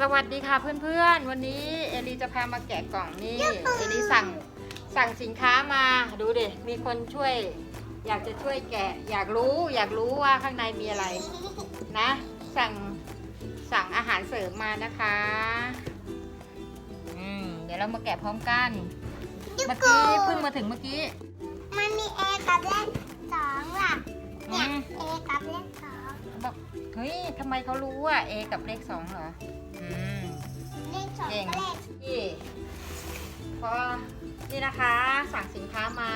สวัสดีค่ะเพื่อนๆ วันนี้เอลีจะพามาแกะกล่องนี่เอลีสั่งสั่งสินค้ามาดูเด็มีคนช่วย อยากจะช่วยแกะ อยากรู้อยากรู้ว่าข้างในมีอะไรนะ สั่งสั่งอาหารเสริมมานะคะอืมเดี๋ยวเรามาแกะพร้อมกัน เมื่อกี้เพิ่งมาถึงเมื่อกี้ มันมีเอกับเลขสองล่ะเนี่ยเอกับเลขสอง บอกเฮ้ยทำไมเขารู้ว่า A กับเลขสองเหรออืม เลขสองเก่ง กับเลขนี่พอนี่นะคะ สั่งสินค้ามา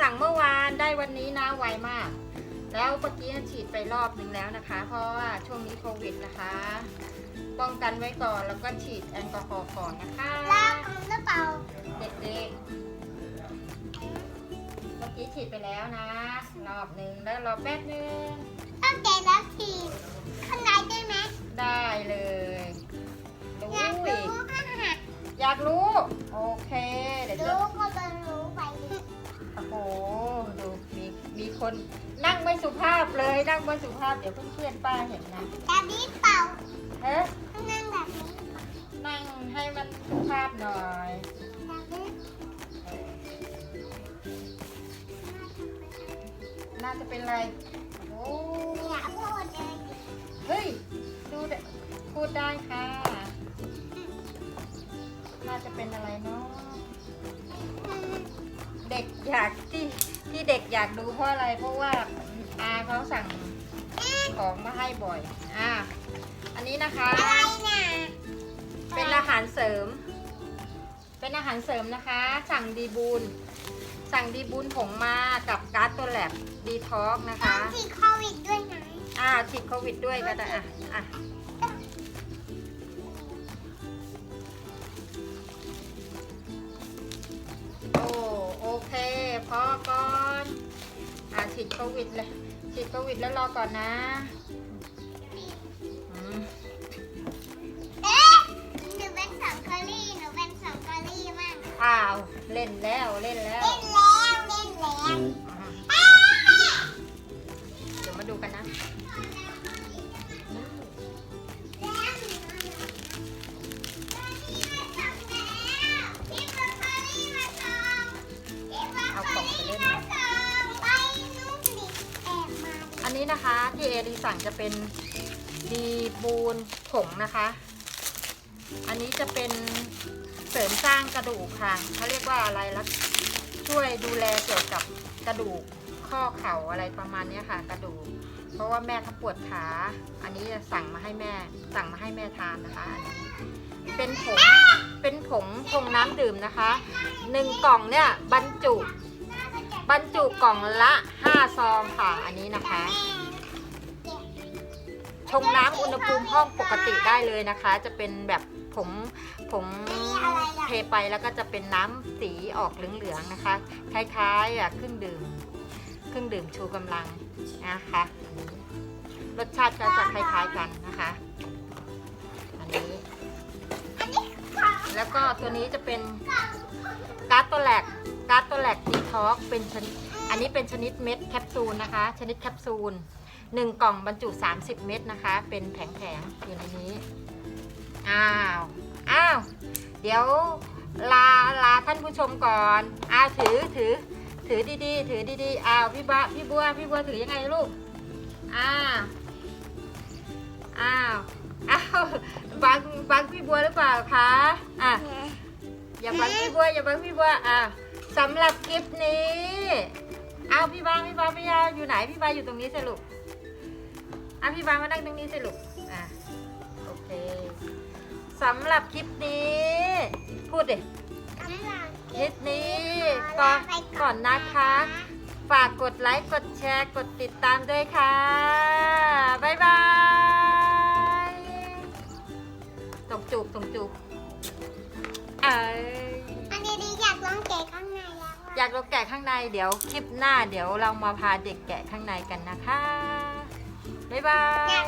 สั่งเมื่อวานได้วันนี้นะไวมาก แล้วเมื่อกี้ฉีดไปรอบหนึ่งแล้วนะคะ เพราะว่าช่วงนี้โควิดนะคะ ป้องกันไว้ก่อนแล้วก็ฉีดแอลกอฮอล์ก่อนนะคะ ลากมันหรือเปล่าเด็กๆเมื่ อกี้ฉีดไปแล้วนะ รอบหนึ่งแล้วรอแป๊บนึงต้องแกะแล้วทีข้างในได้ไหมได้เลยดูอยากอีรู้กอยากรู้ โอเค เดี๋ยวจะรู้ก็จะรู้ไปโอ้โหดูมีมีคนนั่งไม่สุภาพเลยนั่งไม่สุภาพเดี๋ยวเพื่อนๆป้าเห็นนะแบบนี้เปล่าเอ๊ะนั่งแบบนี้นั่งให้มันสุภาพหน่อย จะเป็นอะไร โอ้อย่าพูดเลยเฮ้ย ดูเดพูดได้ค่ะน่าจะเป็นอะไรเนาะเด็กอยากที่ที่เด็กอยากดูเพราะอะไร เพราะว่าอาเขาสั่งของมาให้บ่อย อ่า อันนี้นะคะอะไรนะเป็นอาหารเสริม เป็นอาหารเสริมนะคะ สั่งดีบูน สั่งดีบูนผงมากับการ์ดตัวแลบ ดีท็อกนะต้อคะงติดโควิดด้วยไหมอ่าฉีดโควิดด้วยก็ได้อะอะโอ้โอเคพอก่อนอ่าฉีดโควิดเลยฉีดโควิดแล้วรอก่อนนะอืมเอ๊ะหนูเป็นสองกอรี่หนูเป็นสองกอรี่มากอ้าวเล่นแล้วเล่นแล้วเล่นแล้ว นี้นะคะที่เอรีสั่งจะเป็นดีบูนผงนะคะ อันนี้จะเป็นเสริมสร้างกระดูกค่ะเขาเรียกว่าอะไรล่ะช่วยดูแลเกี่ยวกับกระดูกข้อเข่าอะไรประมาณนี้ค่ะ กระดูก เพราะว่าแม่เขาปวดขา อันนี้จะสั่งมาให้แม่ สั่งมาให้แม่ทานนะคะอันนี้เป็นผงเป็นผงผงน้ำดื่มนะคะหนึ่งกล่องเนี่ยบรรจุ บรรจุกล่องละ5ซองค่ะอันนี้นะคะชงน้ำอุณหภูมิห้องปกติได้เลยนะคะ จะเป็นแบบผงผงเทไปแล้วก็จะเป็นน้ำสีออกเหลืองๆนะคะคล้ายๆอะเครื่องดื่มเครื่องดื่มชูกำลังนะคะรสชาติก็จะคล้ายๆกันนะคะอันนี้แล้วก็ตัวนี้จะเป็นการ์ดตัวแลก การ์ดตัวแลกดีท็อกเป็นชนิดอันนี้เป็นชนิดเม็ดแคปซูลนะคะ ชนิดแคปซูลหนึ่งกล่องบรรจุ 30 เม็ดนะคะ เป็นแผงๆอยู่ในนี้ อ้าว อ้าว เดี๋ยวลาลาท่านผู้ชมก่อน อ้าวถือถือ ถือดีๆ ถือดีๆ อ้าวพี่บ้าพี่บัวพี่บัวถือยังไงลูก อ้าว อ้าว อ้าวบังบังพี่บัวหรือเปล่าคะ อะอย่าบังพี่บัวอย่าบังพี่บัว อะ สำหรับคลิปนี้เอาพี่บางพี่บางพี่ยาอยู่ไหนพี่บางอยู่ตรงนี้สิลูกอะพี่บางมานั่งตรงนี้สิลูกอะโอเคสำหรับคลิปนี้ พูดดิคลิปนี้ก่อนก่อนนะคะ ฝากกดไลค์กดแชร์กดติดตามด้วยค่ะบ๊ายบายส่งจูบส่งจูบเออ อยากลองแกะข้างในเดี๋ยวคลิปหน้าเดี๋ยวเรามาพาเด็กแกะข้างในกันนะคะ บ๊ายบาย